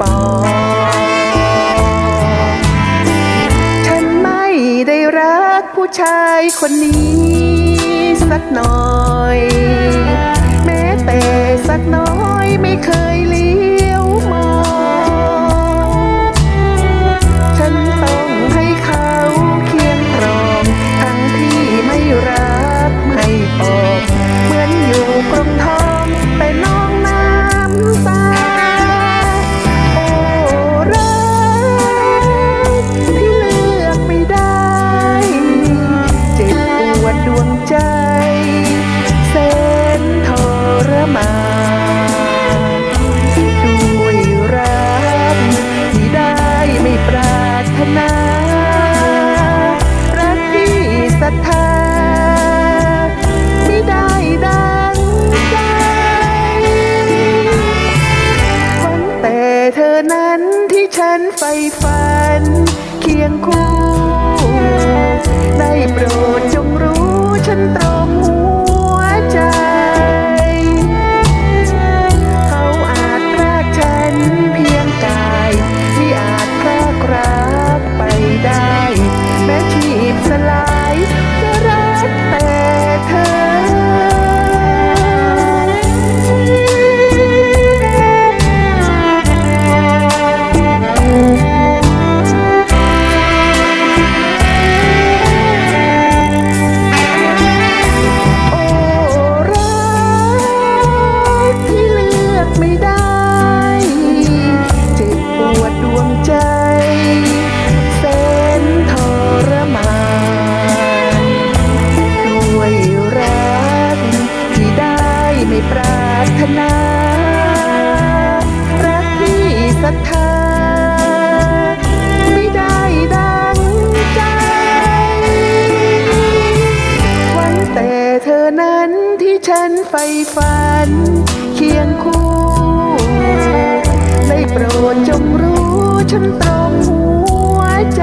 ปอ ฉันไม่ได้รักผู้ชายคนนี้สักหน่อย ดวงใจแสนทรมานด้วยรักที่ได้ไม่ปรารถนา รักที่ศรัทธาไม่ได้ดังใจฝันแต่เธอนั้นที่ฉันใฝ่ฝัน เคียงคู่ ปรารถนา รักที่ศรัทธา ไม่ได้ดังใจ หวังแต่เธอนั้นที่ฉันใฝ่ฝัน เคียงคู่ได้โปรดจงรู้ฉันตรมหัวใจ